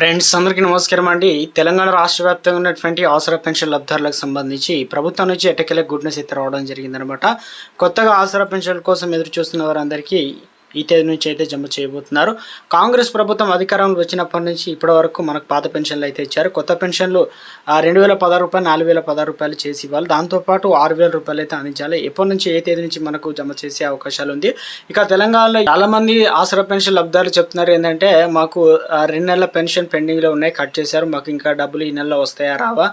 Friends అందరికీ నమస్కారం అండి. తెలంగాణ రాష్ట్ర వ్యాప్తంగా ఉన్నటువంటి ఆసరా పెన్షన్ లబ్ధారులకు సంబంధించి ప్రభుత్వం నుంచి ఎట్టకెళ్ళ గుడ్ న్యూస్ అయితే రావడం జరిగిందనమాట. కొత్తగా ఆసరా పెన్షన్ కోసం ఎదురు చూస్తున్న వారందరికీ ఈ తేదీ నుంచి అయితే జమ చేయబోతున్నారు. కాంగ్రెస్ ప్రభుత్వం అధికారంలో వచ్చినప్పటి నుంచి ఇప్పటి వరకు మనకు పాత పెన్షన్లు అయితే ఇచ్చారు. కొత్త పెన్షన్లు రెండు వేల పదహారు రూపాయలు నాలుగు వేల పదహారు రూపాయలు చేసి ఇవ్వాలి. దాంతోపాటు ఆరు వేల రూపాయలు అయితే అందించాలి. ఎప్పటి నుంచి ఏ తేదీ నుంచి మనకు జమ చేసే అవకాశాలు ఉంది. ఇక తెలంగాణలో చాలా మంది ఆసరా పెన్షన్ లబ్ధాలు చెప్తున్నారు ఏంటంటే మాకు రెండు నెలల పెన్షన్ పెండింగ్లో ఉన్నాయి కట్ చేశారు. మాకు ఇంకా డబ్బులు ఈ నెలలో వస్తాయా రావా?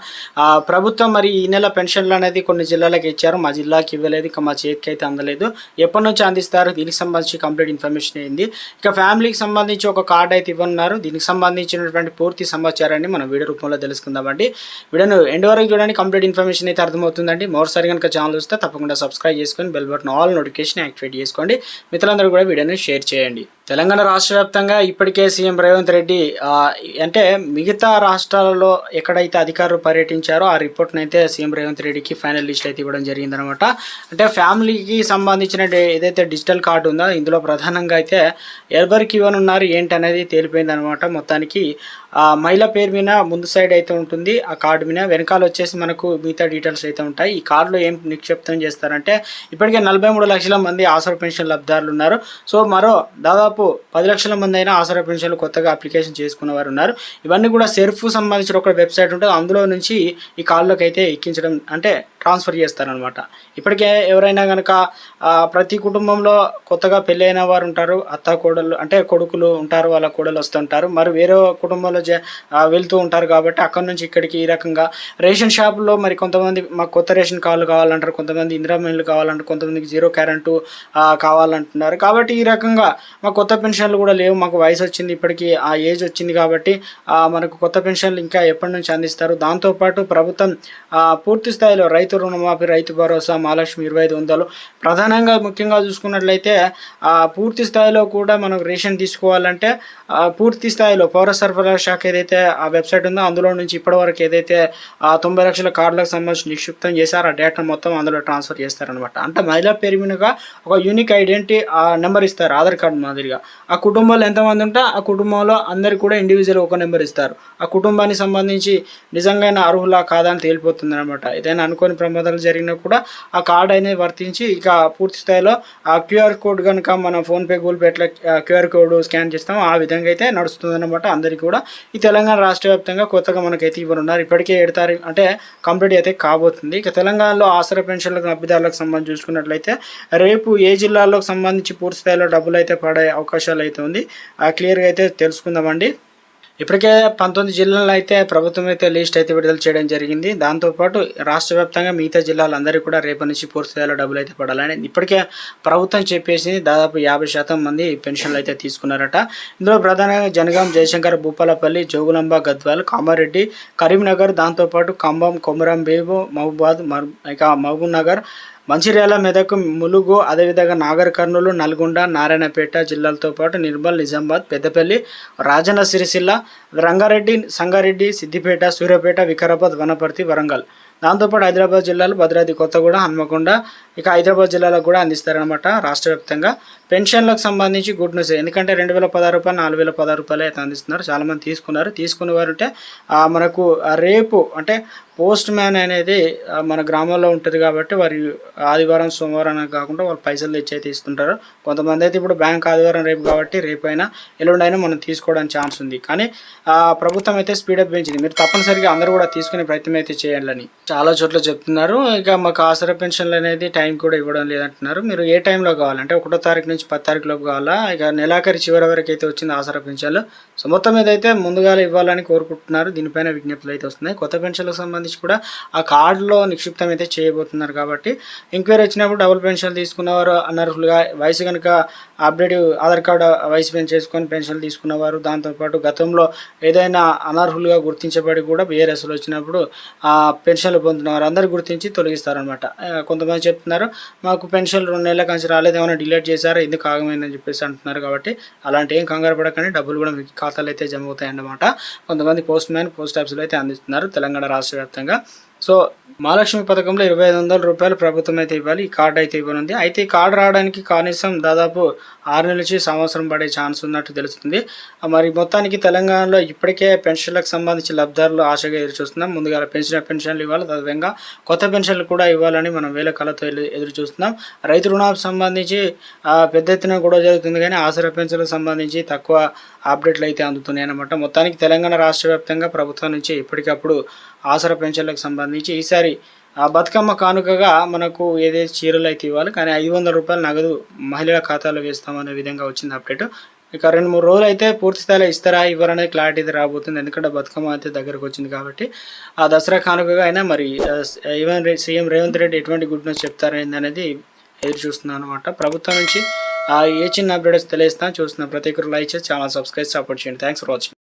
ప్రభుత్వం మరి ఈ నెల పెన్షన్లు అనేది కొన్ని జిల్లాలకు ఇచ్చారు. మా జిల్లాకి ఇవ్వలేదు ఇంకా మా చేతికి అయితే అందలేదు. ఎప్పటి నుంచి అందిస్తారు? దీనికి సంబంధించి కంప్లీట్ ఇన్ఫర్మేషన్ అయింది ఇక ఫ్యామిలీకి సంబంధించి ఒక కార్డు అయితే ఇవ్వన్నారు దీనికి సంబంధించినటువంటి పూర్తి సమాచారాన్ని మనం వీడియో రూపంలో తెలుసుకుందామండి వీడియోను ఎండ్ వరకు చూడండి కంప్లీట్ ఇన్ఫర్మేషన్ అయితే అర్థమవుతుందండి. మరోసారి కనుక ఛానల్ వస్తే తప్పకుండా సబ్స్క్రైబ్ చేసుకొని bell button all notification activate చేసుకోండి. మిత్రులందరూ కూడా వీడియోని షేర్ చేయండి. తెలంగాణ రాష్ట్ర వ్యాప్తంగా ఇప్పటికే సీఎం రేవంత్ రెడ్డి అంటే మిగతా రాష్ట్రాలలో ఎక్కడైతే అధికారులు పర్యటించారో ఆ రిపోర్ట్ని అయితే సీఎం రేవంత్ రెడ్డికి ఫైనల్ లిస్ట్ అయితే ఇవ్వడం జరిగిందనమాట. అంటే ఫ్యామిలీకి సంబంధించిన ఏదైతే డిజిటల్ కార్డు ఉందో ఇందులో ప్రధానంగా అయితే ఎవరికి ఇవ్వనున్నారు ఏంటి అనేది తేలిపోయింది అనమాట మొత్తానికి మహిళ పేరు మీద ముందు సైడ్ అయితే ఉంటుంది ఆ కార్డు మీద. వెనకాల వచ్చేసి మనకు మిగతా డీటెయిల్స్ అయితే ఉంటాయి. ఈ కార్డులో ఏం నిక్షిప్తం చేస్తారంటే ఇప్పటికే నలభై మూడు లక్షల మంది ఆసరా పెన్షన్ లబ్ధారులు ఉన్నారు. సో మరో దాదాపు పది లక్షల మంది అయినా ఆసరా పెన్షన్లు కొత్తగా అప్లికేషన్ చేసుకున్న వారు ఉన్నారు. ఇవన్నీ కూడా సెర్ఫ్ సంబంధించిన ఒక వెబ్సైట్ ఉంటుంది. అందులో నుంచి ఈ కార్డులోకి అయితే ఎక్కించడం అంటే ట్రాన్స్ఫర్ చేస్తారనమాట ఇప్పటికే ఎవరైనా కనుక ప్రతి కుటుంబంలో కొత్తగా పెళ్ళైన వారు ఉంటారు అత్త కోడలు అంటే కొడుకులు ఉంటారు వాళ్ళ కోడలు వస్తుంటారు. మరి వేరే కుటుంబంలో జ- వెళ్తూ ఉంటారు కాబట్టి అక్కడ నుంచి ఇక్కడికి ఈ రకంగా. రేషన్ షాపులో మరి కొంతమంది మాకు కొత్త రేషన్ కార్డులు కావాలంటారు కొంతమంది ఇందిరా మిల్లు కావాలంటారు కొంతమందికి జీరో కరెంటు కావాలంటున్నారు. కాబట్టి ఈ రకంగా మాకు కొత్త పెన్షన్లు కూడా లేవు. మాకు వయసు వచ్చింది ఇప్పటికీ ఆ ఏజ్ వచ్చింది కాబట్టి మనకు కొత్త పెన్షన్లు ఇంకా ఎప్పటి నుంచి అందిస్తారు? దాంతోపాటు ప్రభుత్వం పూర్తి స్థాయిలో రైతు రుణమాఫీ రైతు భరోసా మహాలక్ష్మి ఇరవై ఐదు వందలు. ప్రధానంగా ముఖ్యంగా చూసుకున్నట్లయితే పూర్తి స్థాయిలో కూడా మనం రేషన్ తీసుకోవాలంటే పూర్తి స్థాయిలో పౌర సరఫరా శాఖ ఏదైతే ఆ వెబ్సైట్ ఉందో అందులో నుంచి ఇప్పటివరకు ఏదైతే ఆ తొంభై లక్షల కార్డులకు సంబంధించి నిక్షిప్తం చేశారో ఆ డేటా మొత్తం అందులో ట్రాన్స్ఫర్ చేస్తారనమాట అంటే మహిళా పేరు మీదుగా ఒక యూనిక్ ఐడెంటిటీ ఆ నెంబర్ ఇస్తారు ఆధార్ కార్డు మాదిరిగా. ఆ కుటుంబంలో ఎంతమంది ఉంటే ఆ కుటుంబంలో అందరికి కూడా ఇండివిజువల్ ఒక నెంబర్ ఇస్తారు. ఆ కుటుంబానికి సంబంధించి నిజంగా అర్హులా కాదా అని తేలిపోతుంది అనమాట ఏదైనా అనుకోని ప్రమాదాలు జరిగినా కూడా ఆ కార్డు అనేది వర్తించి ఇక పూర్తి స్థాయిలో ఆ క్యూఆర్ కోడ్ కనుక మనం ఫోన్పే గూగుల్ పే ఎట్లా క్యూఆర్ కోడ్ స్కాన్ చేస్తాం ఆ విధంగా అయితే నడుస్తుంది అనమాట అందరికీ కూడా. ఈ తెలంగాణ రాష్ట్ర వ్యాప్తంగా కొత్తగా మనకైతే ఇవ్వనున్నారు. ఇప్పటికే ఏడు తారీఖు అంటే కంప్లీట్ అయితే కాబోతుంది. ఇక తెలంగాణలో ఆసరా పెన్షన్లకు లబ్ధిదారులకు సంబంధించి చూసుకున్నట్లయితే రేపు ఏ జిల్లాలకు సంబంధించి పూర్తి స్థాయిలో డబ్బులు అయితే పడే అవకాశాలు అయితే ఉంది. ఆ క్లియర్గా అయితే తెలుసుకుందామండి. ఇప్పటికే పంతొమ్మిది జిల్లాల్లో అయితే ప్రభుత్వం అయితే లిస్ట్ అయితే విడుదల చేయడం జరిగింది. దాంతోపాటు రాష్ట్ర వ్యాప్తంగా మిగతా జిల్లాలందరికీ కూడా రేపటి నుంచి పూర్తి స్థాయిలో డబ్బులు అయితే పడాలని ఇప్పటికే ప్రభుత్వం చెప్పేసి దాదాపు యాభై శాతం మంది పెన్షన్లు అయితే తీసుకున్నారట. ఇందులో ప్రధానంగా జనగాం జయశంకర్ భూపాలపల్లి జోగులాంబ గద్వాల్ కామారెడ్డి కరీంనగర్ దాంతోపాటు ఖమ్మం కొమరం బేబు మహబూబాద్ మర్- ఇక మహబూబ్ నగర్ మంచిర్యాల మెదక్ ములుగు అదేవిధంగా నాగర్ కర్నూలు నల్గొండ నారాయణపేట జిల్లాలతో పాటు నిర్మల్ నిజామాబాద్ పెద్దపల్లి రాజన్న సిరిసిల్ల రంగారెడ్డి సంగారెడ్డి సిద్దిపేట సూర్యాపేట వికారాబాద్ వనపర్తి వరంగల్. దాంతోపాటు హైదరాబాద్ జిల్లాలో భద్రాద్రి కొత్తగూడ హన్మకొండ ఇక హైదరాబాద్ జిల్లాలో కూడా అందిస్తారనమాట రాష్ట్ర వ్యాప్తంగా. పెన్షన్లకు సంబంధించి గుడ్ న్యూస్. ఎందుకంటే రెండు వేల పదహారు రూపాయలు నాలుగు వేల పదహారు రూపాయలు అయితే అందిస్తున్నారు. చాలామంది తీసుకున్నారు. తీసుకున్న వారు అంటే మనకు రేపు అంటే పోస్ట్ మ్యాన్ అనేది మన గ్రామంలో ఉంటుంది కాబట్టి వారి ఆదివారం సోమవారం కాకుండా వాళ్ళు పైసలు తెచ్చి అయితే ఇస్తుంటారు. కొంతమంది అయితే ఇప్పుడు బ్యాంక్ ఆదివారం రేపు కాబట్టి రేపైనా ఎల్లుండైనా మనం తీసుకోవడానికి ఛాన్స్ ఉంది. కానీ ఆ, ప్రభుత్వం అయితే స్పీడప్ పెంచింది. మీరు తప్పనిసరిగా అందరూ కూడా తీసుకునే ప్రయత్నం అయితే చేయాలని. చాలా చోట్ల చెప్తున్నారు. ఇక మాకు ఆసరా పెన్షన్లు అనేది టైం కూడా ఇవ్వడం లేదంటున్నారు. మీరు ఏ టైంలో కావాలంటే ఒకటో తారీఖు నుంచి పది తారీఖు లోపు కావాలా? ఇక నెలాఖరి చివరి వరకు అయితే వచ్చింది ఆసరా పెన్షన్లు సో మొత్తం మీద అయితే ముందుగా ఇవ్వాలని కోరుకుంటున్నారు. దీనిపైన విజ్ఞప్తులు అయితే వస్తున్నాయి. కొత్త పెన్షన్లకు సంబంధించి కూడా ఆ కార్డులో నిక్షిప్తం అయితే చేయబోతున్నారు కాబట్టి ఎంక్వైరీ వచ్చినప్పుడు డబుల్ పెన్షన్ తీసుకున్నవారు అనర్హులుగా వయసు కనుక అప్డేట్ ఆధార్ కార్డు వయసు పెంచి చేసుకొని పెన్షన్లు తీసుకున్నవారు దాంతోపాటు గతంలో ఏదైనా అనర్హులుగా గుర్తించబడి కూడా బీఆర్ఎస్లు వచ్చినప్పుడు ఆ పెన్షన్లు పొందిన వారు అందరు గుర్తించి తొలగిస్తారనమాట కొంతమంది చెప్తున్నారు మాకు పెన్షన్లు రెండు నెలల కంచి రాలేదు ఏమైనా డిలేట్ చేశారా? ఎందుకు ఆగమైందని చెప్పేసి అంటున్నారు కాబట్టి అలాంటి ఏం కంగారు పడకండి. డబ్బులు కూడా మీకు ఖాతాలు అయితే జమ అవుతాయి అన్నమాట కొంతమంది పోస్ట్ మ్యాన్ పోస్ట్ ఆఫీసులు అయితే అందిస్తున్నారు తెలంగాణ రాష్ట్ర వ్యాప్తంగా. సో మహాలక్ష్మి పథకంలో ఇరవై ఐదు వందల రూపాయలు ప్రభుత్వం అయితే ఇవ్వాలి. ఈ కార్డు అయితే ఇవ్వనుంది. అయితే ఈ కార్డు రావడానికి కనీసం దాదాపు ఆరు నెలల నుంచి సంవత్సరం పడే ఛాన్స్ ఉన్నట్టు తెలుస్తుంది. మరి మొత్తానికి తెలంగాణలో ఇప్పటికే పెన్షన్లకు సంబంధించి లబ్ధారులు ఆశగా ఎదురు చూస్తున్నాం ముందుగా పెన్షన్ పెన్షన్లు ఇవ్వాలి. తదవిధంగా కొత్త పెన్షన్లు కూడా ఇవ్వాలని మనం వేల కళతో ఎదురు- చూస్తున్నాం రైతు రుణాలకు సంబంధించి పెద్ద ఎత్తున కూడా జరుగుతుంది కానీ ఆసరా పెన్షన్లకు సంబంధించి తక్కువ అప్డేట్లు అయితే అందుతున్నాయి అన్నమాట. మొత్తానికి తెలంగాణ రాష్ట్ర వ్యాప్తంగా ప్రభుత్వం నుంచి ఎప్పటికప్పుడు ఆసర పెన్షన్లకు సంబంధించి ఈసారి ఆ బతుకమ్మ కానుకగా మనకు ఏదైతే చీరలు అయితే ఇవ్వాలి కానీ ఐదు వందల రూపాయలు నగదు మహిళల ఖాతాలో వేస్తామనే విధంగా వచ్చింది అప్డేట్. ఇక రెండు మూడు రోజులు అయితే పూర్తి స్థాయిలో ఇస్తారా ఇవ్వరనేది క్లారిటీ అయితే రాబోతుంది. ఎందుకంటే బతుకమ్మ అయితే దగ్గరకు వచ్చింది కాబట్టి. ఆ దసరా కానుకగా అయినా మరి ఈవెన్ సీఎం రేవంత్ రెడ్డి ఎటువంటి గుడ్ న్యూస్ చెప్తారనేది అనేది ఎదురు చూస్తున్నాను అనమాట ప్రభుత్వం నుంచి ఏ చిన్న అప్డేట్స్ తెలియస్తా చూస్తున్న ప్రతి ఒక్కరు లైక్ చేసి ఛానల్ సబ్స్క్రైబ్ సపోర్ట్ చేయండి. Thanks for watching